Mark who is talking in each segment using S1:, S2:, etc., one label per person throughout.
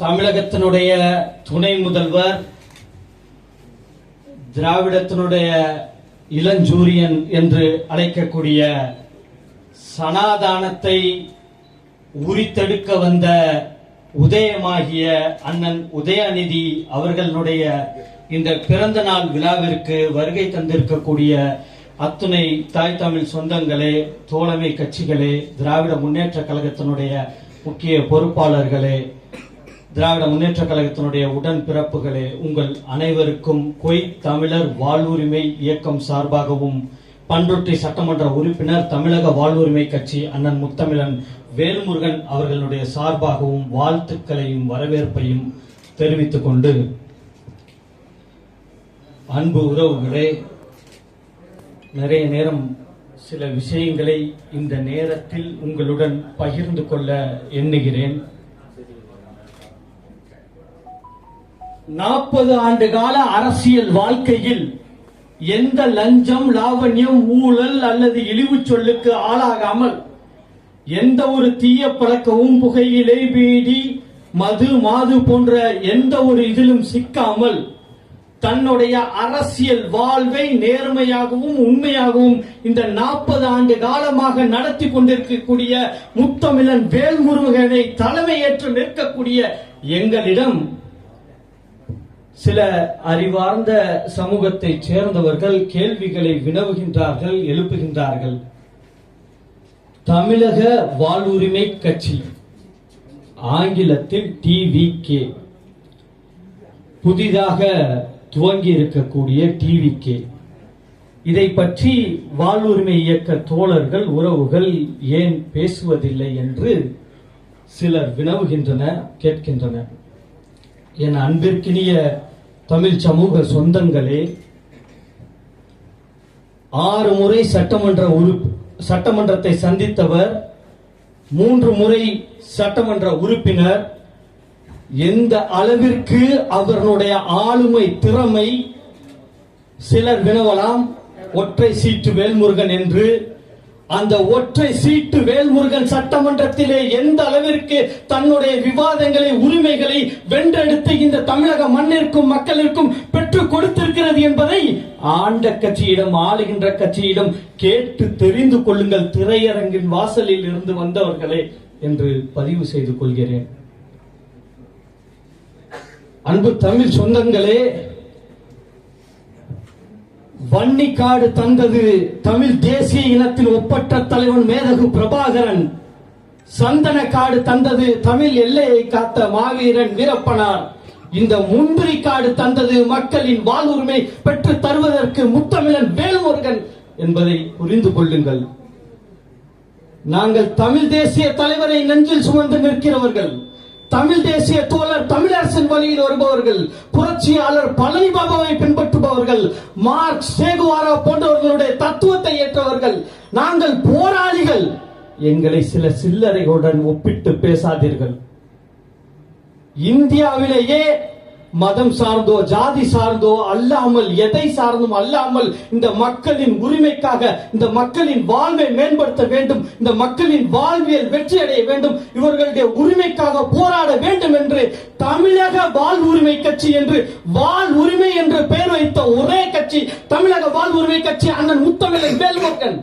S1: தமிழகத்தினுடைய துணை முதல்வர் திராவிடத்தினுடைய இளஞ்சூரியன் என்று அழைக்கக்கூடிய சனாதானத்தை உரித்தெடுக்க வந்த உதயமாகிய அண்ணன் உதயநிதி அவர்களுடைய இந்த பிறந்த நாள் விழாவிற்கு வருகை தந்திருக்கக்கூடிய அத்துணை தாய் தமிழ் சொந்தங்களே தோழமை கட்சிகளே திராவிட முன்னேற்ற கழகத்தினுடைய முக்கிய பொறுப்பாளர்களே திராவிட முன்னேற்ற கழகத்தினுடைய உடன் பிறப்புகளே உங்கள் அனைவருக்கும் கொய் தமிழர் வாழ்வுரிமை இயக்கம் சார்பாகவும் பண்ருட்டி சட்டமன்ற உறுப்பினர் தமிழக வாழ்வுரிமை கட்சி அண்ணன் முத்தமிழன் வேல்முருகன் அவர்களுடைய சார்பாகவும் வாழ்த்துக்களையும் வரவேற்பையும் தெரிவித்துக் கொண்டு அன்பு உறவுகளே நிறைய நேரம் சில விஷயங்களை இந்த நேரத்தில் உங்களுடன் பகிர்ந்து கொள்ள எண்ணுகிறேன். நாற்பது ஆண்டு கால அரசியல் வாழ்க்கையில் எந்த லஞ்சம் லாவண்யம் ஊழல் அல்லது இழிவுச் சொல்லுக்கு ஆளாகாமல் எந்த ஒரு தீய பழக்கமும் புகையிலை பீடி மது மாது போன்ற எந்த ஒரு இதிலும் சிக்காமல் தன்னுடைய அரசியல் வாழ்வை நேர்மையாகவும் உண்மையாகவும் இந்த நாற்பது ஆண்டு காலமாக நடத்தி கொண்டிருக்கக்கூடிய முத்தமிழன் வேல்முருகனை தலைமையேற்று நிற்கக்கூடிய எங்களிடம் சில அறிவார்ந்த சமூகத்தைச் சேர்ந்தவர்கள் கேள்விகளை வினவுகின்றார்கள் எழுப்புகின்றார்கள். தமிழக வாழ்வுரிமை கட்சி ஆங்கிலத்தில் டிவி கே புதிதாக துவங்கி இருக்கக்கூடிய டிவி கே இதை பற்றி வாழ்வுரிமை இயக்க தோழர்கள் உறவுகள் ஏன் பேசுவதில்லை என்று சிலர் வினவுகின்றனர் கேட்கின்றனர். என் அன்பிற்கினிய தமிழ் சமூக சொந்தங்களே ஆறு முறை சட்டமன்ற உறுப்பு சட்டமன்றத்தை சந்தித்தவர் மூன்று முறை சட்டமன்ற உறுப்பினர் எந்த அளவிற்கு அவர்களுடைய ஆளுமை திறமை சிலர் வினவலாம் ஒற்றை சீட்டு வேல்முருகன் என்று அந்த ஒற்றை சீட்டு வேல்முருகன் சட்டமன்றத்திலே எந்த அளவிற்கு தன்னுடைய விவாதங்களை உரிமைகளை வென்றெடுத்து இந்த தமிழக மண்ணிற்கும் மக்களிற்கும் பெற்றுக் கொடுத்திருக்கிறது என்பதை ஆண்ட கட்சியிடம் ஆளுகின்ற கட்சியிடம் கேட்டு தெரிந்து கொள்ளுங்கள். திரையரங்கின் வாசலில் இருந்து வந்தவர்களே என்று பதிவு செய்து கொள்கிறேன். அன்பு தமிழ் சொந்தங்களே வன்னிக்காடு தந்தது தமிழ் தேசிய இனத்தின் ஒப்பற்ற தலைவன் மேதகு பிரபாகரன். சந்தன காடு தந்தது தமிழ் எல்லையை காத்த மாவீரன் வீரப்பனார். இந்த முந்திரி காடு தந்தது மக்களின் வாழ்வுரிமை பெற்று தருவதற்கு முத்தமிழன் வேல்முருகன் என்பதை புரிந்து கொள்ளுங்கள். நாங்கள் தமிழ் தேசிய தலைவரை நெஞ்சில் சுமந்து நிற்கிறவர்கள். தமிழ் தேசிய தோழர் தமிழரசின் வழியில் வருபவர்கள் புரட்சியாளர் பழனி பாபாவை பின்பற்றுபவர்கள் மார்க் சேகுவாரா போன்றவர்களுடைய தத்துவத்தை ஏற்றவர்கள் நாங்கள் போராளிகள். எங்களை சில சில்லறைகளுடன் ஒப்பிட்டு பேசாதீர்கள். இந்தியாவிலேயே மதம் சார்ந்தோ ஜாதி சார்ந்தோ அல்லாமல் எதை சார்ந்தும் அல்லாமல் இந்த மக்களின் உரிமைக்காக இந்த மக்களின் வாழ்வை மேம்படுத்த வேண்டும் இந்த மக்களின் வாழ்வியல் வெற்றி அடைய வேண்டும் இவர்களுடைய உரிமைக்காக போராட வேண்டும் என்று தமிழக வாழ் உரிமை கட்சி என்று வாழ் உரிமை என்று பெயர் வைத்த ஒரே கட்சி தமிழக வாழ் உரிமை கட்சி அண்ணன் முத்தமிழன் வேல்முருகன்.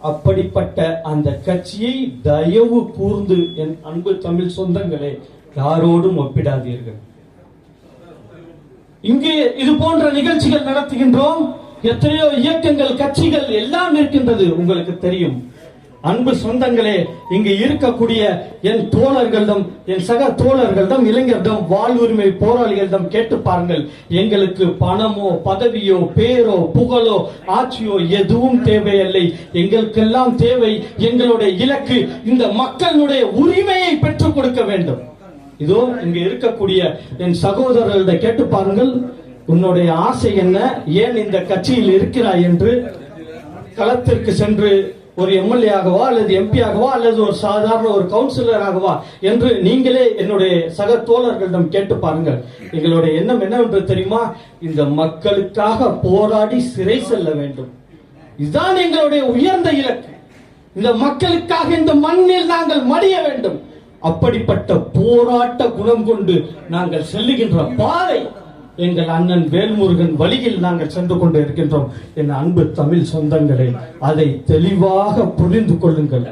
S1: அப்படிப்பட்ட அந்த கட்சியை தயவு கூர்ந்து என் அன்பு தமிழ் சொந்தங்களே யாரோடும் ஒப்பிடாதீர்கள். இங்கே இது போன்ற நிகழ்ச்சிகள் நடத்துகின்றோம். எத்தனையோ இயக்கங்கள் கட்சிகள் எல்லாம் இருக்கின்றது. உங்களுக்கு தெரியும். அன்பு சொந்தங்களே இங்கு இருக்கக்கூடிய என் தோழர்களிடம் என் சக தோழர்களிடம் இளைஞர்களிடம் வாழ்வுரிமை போராளிகளிடம் கேட்டு பாருங்கள். எங்களுக்கு பணமோ பதவியோ பேரோ புகழோ ஆட்சியோ எதுவும் தேவையில்லை. எங்களுக்கெல்லாம் தேவை எங்களுடைய இலக்கு இந்த மக்களுடைய உரிமையை பெற்றுக் கொடுக்க வேண்டும். இதோ இங்க இருக்கக்கூடிய என் சகோதரர்களிட கேட்டு பாருங்கள் உன்னுடைய ஆசை என்ன? ஏன் இந்த கட்சியில் இருக்கிறாய் என்று? களத்திற்கு சென்று ஒரு எம்எல்ஏ ஆகவா அல்லது எம்பி ஆகவா அல்லது ஒரு சாதாரண ஒரு கவுன்சிலர் ஆகவா என்று நீங்களே என்னுடைய சக தோழர்களிடம் கேட்டு பாருங்கள். எங்களுடைய எண்ணம் என்னவென்று தெரியுமா? இந்த மக்களுக்காக போராடி சிறை செல்ல வேண்டும். இதுதான் எங்களுடைய உயர்ந்த இலக்கு. இந்த மக்களுக்காக இந்த மண்ணில் நாங்கள் மடிய வேண்டும். அப்படிப்பட்ட போராட்ட குணம் கொண்டு நாங்கள் செல்லுகின்ற பாதை எங்கள் அண்ணன் வேல்முருகன் வழியில் நாங்கள் சென்று கொண்டு இருக்கின்றோம். என் அன்பு தமிழ் சொந்தங்களே அதை தெளிவாக புரிந்து கொள்ளுங்கள்.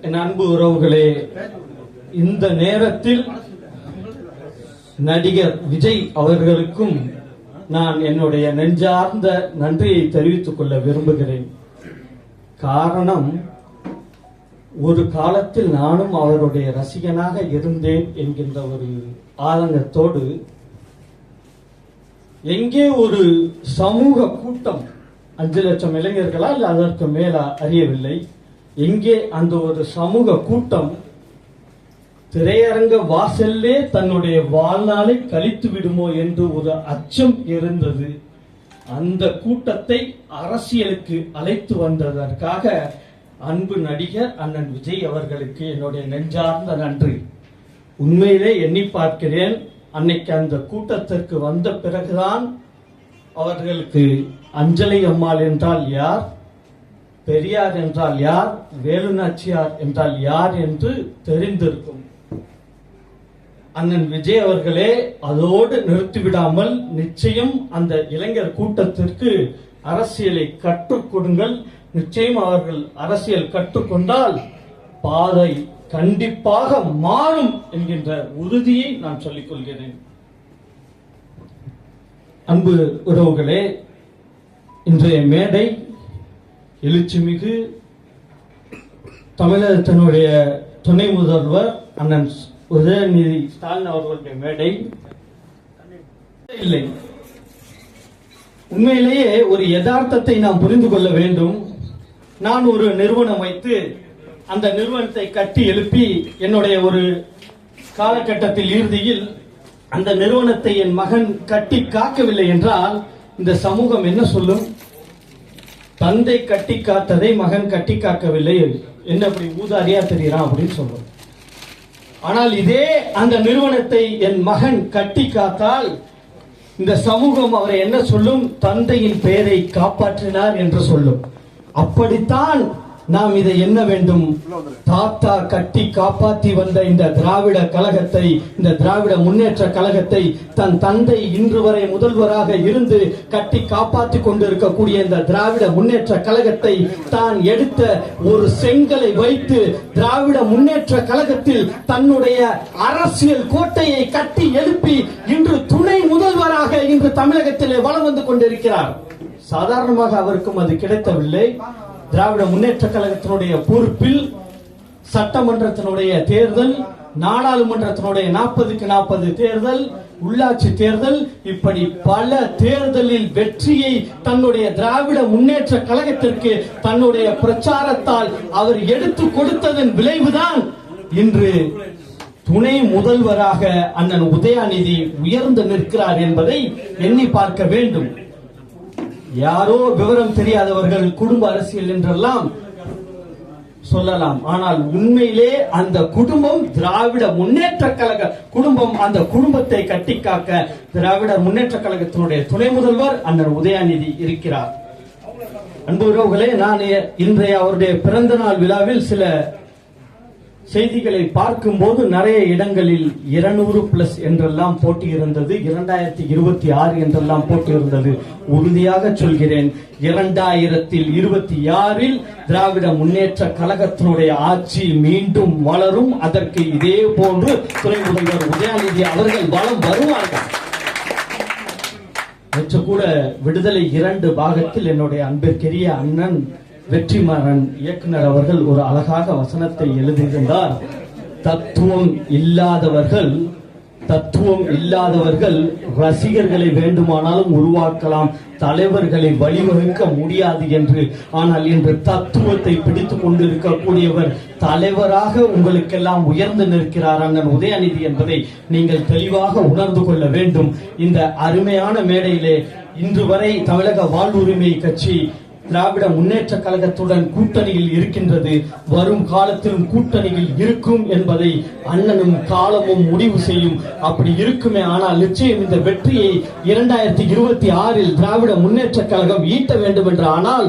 S1: என் அன்பு உறவுகளே இந்த நேரத்தில் நடிகர் விஜய் அவர்களுக்கும் நான் என்னுடைய நெஞ்சார்ந்த நன்றியை தெரிவித்துக் கொள்ள விரும்புகிறேன். காரணம் ஒரு காலத்தில் நானும் அவருடைய ரசிகனாக இருந்தேன் என்கின்ற ஒரு ஆதங்கத்தோடு எங்கே ஒரு சமூக கூட்டம் அஞ்சு லட்சம் இளைஞர்களால் அதற்கு மேலா அறியவில்லை எங்கே அந்த ஒரு சமூக கூட்டம் திரையரங்க வாசல்லே தன்னுடைய வாழ்நாளை கழித்து விடுமோ என்று ஒரு அச்சம் இருந்தது. அந்த கூட்டத்தை அரசியலுக்கு அழைத்து வந்ததற்காக அன்பு நடிகர் அண்ணன் விஜய் அவர்களுக்கு என்னுடைய நெஞ்சார்ந்த நன்றி. உண்மையிலே எண்ணி பார்க்கிறேன் அன்னைக்கு அந்த கூட்டத்திற்கு வந்த பிறகுதான் அவர்களுக்கு அஞ்சலி அம்மாள் என்றால் யார் பெரியார் என்றால் யார் வேலுநாச்சியார் என்றால் யார் என்று தெரிந்திருக்கும். அண்ணன் விஜய் அவர்களே அதோடு நிறுத்திவிடாமல் நிச்சயம் அந்த இளைஞர் கூட்டத்திற்கு அரசியலை கற்றுக் கொடுங்கள். நிச்சயம் அவர்கள் அரசியல் கற்றுக்கொண்டால் பாதை கண்டிப்பாக மாறும் என்கின்ற உறுதியை நான் சொல்லிக் கொள்கிறேன். அன்பு உறவுகளே இன்றைய மேடை எழுச்சிமிகு தமிழகத்தினுடைய துணை முதல்வர் அண்ணன் உதயநிதி ஸ்டாலின் அவர்களுடைய மேடை. இல்லை. உண்மையிலேயே ஒரு யதார்த்தத்தை நாம் புரிந்து கொள்ள வேண்டும். நான் ஒரு நிறுவனம் வைத்து அந்த நிறுவனத்தை கட்டி எழுப்பி என்னுடைய ஒரு காலகட்டத்தில் இறுதியில் அந்த நிறுவனத்தை என் மகன் கட்டி காக்கவில்லை என்றால் இந்த சமூகம் என்ன சொல்லும்? தந்தை கட்டி காத்ததை மகன் கட்டி காக்கவில்லை என்ன அப்படி ஊதாரியா தெரியறான் அப்படின்னு சொல்றோம். ஆனால் இதே அந்த நிறுவனத்தை என் மகன் கட்டி காத்தால் இந்த சமூகம் அவரை என்ன சொல்லும்? தந்தையின் பெயரை காப்பாற்றினார் என்று சொல்லும். அப்படித்தான் நாம் இதை என்ன வேண்டும். தாத்தா கட்டி காப்பாற்றி வந்த இந்த திராவிட கழகத்தை இந்த திராவிட முன்னேற்ற கழகத்தை தன் தந்தை இன்று வரை முதல்வராக இருந்து கட்டி காப்பாற்றி கொண்டிருக்கக்கூடிய இந்த திராவிட முன்னேற்ற கழகத்தை தான் எடுத்த ஒரு செங்கலை வைத்து திராவிட முன்னேற்ற கழகத்தில் தன்னுடைய அரசியல் கோட்டையை கட்டி எழுப்பி இன்று துணை முதல்வராக இன்று தமிழகத்திலே வளம் வந்து கொண்டிருக்கிறார். சாதாரணமாக அவருக்கும் அது கிடைத்தவில்லை. திராவிட முன்னேற்ற கழகத்தினுடைய பொறுப்பில் சட்டமன்றத்தினுடைய தேர்தல் நாடாளுமன்றத்தினுடைய நாற்பதுக்கு நாற்பது தேர்தல் உள்ளாட்சி தேர்தல் இப்படி பல தேர்தலில் வெற்றியை தன்னுடைய திராவிட முன்னேற்ற கழகத்திற்கு தன்னுடைய பிரச்சாரத்தால் அவர் எடுத்து கொடுத்ததன் விளைவுதான் இன்று துணை முதல்வராக அண்ணன் உதயாநிதி உயர்ந்து நிற்கிறார் என்பதை எண்ணி பார்க்க வேண்டும். யாரோ விவரம் தெரியாதவர்கள் குடும்ப அரசியல் என்றெல்லாம் சொல்லலாம். ஆனால் உண்மையிலே அந்த குடும்பம் திராவிட முன்னேற்ற கழக குடும்பம் அந்த குடும்பத்தை கட்டி காக்க திராவிட முன்னேற்ற கழகத்தினுடைய துணை முதல்வர் அண்ணன் உதயாநிதி இருக்கிறார். அன்பு உறவுகளே நான் இன்றைய அவருடைய பிறந்த நாள் விழாவில் சில செய்திகளை பார்க்கும்போது நிறைய இடங்களில் இருநூறு பிளஸ் என்றெல்லாம் போட்டி இருந்தது இரண்டாயிரத்தி இருபத்தி ஆறு என்றெல்லாம் போட்டி இருந்தது உறுதியாக சொல்கிறேன் இரண்டாயிரத்தில் இருபத்தி ஆறில் திராவிட முன்னேற்ற கழகத்தினுடைய ஆட்சி மீண்டும் வளரும். அதற்கு இதே போன்று துணை முதல்வர் உதயாநிதி அவர்கள் வளம் வருவார்கள். நேற்று கூட விடுதலை இரண்டு பாகத்தில் என்னுடைய அன்பிற்கரிய அண்ணன் வெற்றிமாறன் இயக்குனர் அவர்கள் ஒரு அழகாக வசனத்தை எழுதியிருந்தார். தத்துவம் இல்லாதவர்கள் தத்துவம் இல்லாதவர்கள் ரசிகர்களை வேண்டுமானாலும் உருவாக்கலாம் தலைவர்களை வழிவகுக்க முடியாது என்று. ஆனால் இன்று தத்துவத்தை பிடித்து கொண்டிருக்கக்கூடியவர் தலைவராக உங்களுக்கெல்லாம் உயர்ந்து நிற்கிறார் அண்ணன் உதயநிதி என்பதை நீங்கள் தெளிவாக உணர்ந்து கொள்ள வேண்டும். இந்த அருமையான மேடையிலே இன்று வரை தமிழக வாழ்வுரிமை கட்சி திராவிட முன்னேற்ற கழகத்துடன் கூட்டணியில் இருக்கின்றது. வரும் காலத்திலும் கூட்டணியில் இருக்கும் என்பதை அண்ணனும் காலமும் முடிவு செய்யும். அப்படி இருக்குமே ஆனால் நிச்சயம் இந்த வெற்றியை இரண்டாயிரத்தி இருபத்தி ஆறில் திராவிட முன்னேற்ற கழகம் ஈட்ட வேண்டும் என்று ஆனால்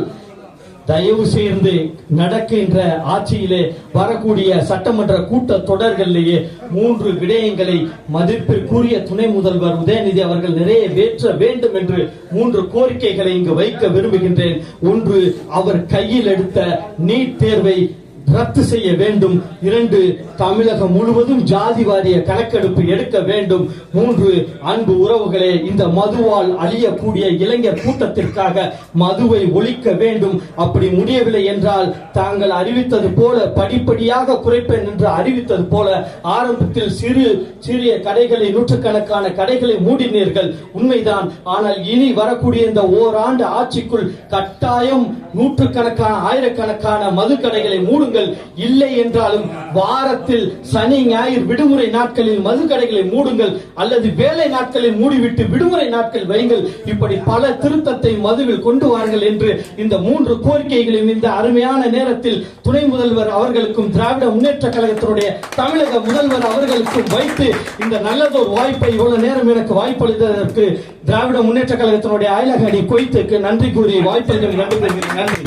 S1: தயவு செய்து நடக்கின்ற ஆட்சியிலே வரக்கூடிய சட்டமன்ற கூட்ட தொடர்களிலேயே மூன்று விடயங்களை மதிப்பிற்குரிய துணை முதல்வர் உதயநிதி அவர்கள் நிறைய வேற்ற வேண்டும் என்று மூன்று கோரிக்கைகளை இங்கு வைக்க விரும்புகின்றேன். ஒன்று அவர் கையில் எடுத்த நீட் தேர்வை ரத்து செய்ய வேண்டும். இரண்டு தமிழகம் முழுவதும் ஜாதி வாரிய கணக்கெடுப்பு எடுக்க வேண்டும். மூன்று அன்பு உறவுகளே இந்த மதுவால் அழியக்கூடிய இளைஞர் கூட்டத்திற்காக மதுவை ஒழிக்க வேண்டும். அப்படி முடியவில்லை என்றால் தாங்கள் அறிவித்தது போல படிப்படியாக குறைப்பேன் என்று அறிவித்தது போல ஆரம்பத்தில் சிறு சிறிய கடைகளை நூற்றுக்கணக்கான கடைகளை மூடினீர்கள். உண்மைதான். ஆனால் இனி வரக்கூடிய இந்த ஓராண்டு ஆட்சிக்குள் கட்டாயம் நூற்றுக்கணக்கான ஆயிரக்கணக்கான மது கடைகளை மூடுங்கள். இல்லை என்றாலும் வாரத்தில் சனி ஞாயிறு விடுமுறை நாட்களில் மது கடைகளை மூடுங்கள் அல்லது வேலை நாட்களில் மூடிவிட்டு விடுமுறை நாட்கள் வையுங்கள். இப்படி பல திருத்தத்தை மதுவில் கொண்டு வாருங்கள் என்று இந்த மூன்று கோரிக்கைகளையும் இந்த அருமையான நேரத்தில் துணை முதல்வர் அவர்களுக்கும் திராவிட முன்னேற்ற கழகத்தினுடைய தமிழக முதல்வர் அவர்களுக்கும் வைத்து இந்த நல்லதொரு வாய்ப்பை இவ்வளவு நேரம் எனக்கு வாய்ப்பளித்ததற்கு திராவிட முன்னேற்ற கழகத்தினுடைய அயலக அணி கொய்த்துக்கு நன்றி கூறி வாய்ப்பளித்ததற்கு நன்றி நன்றி.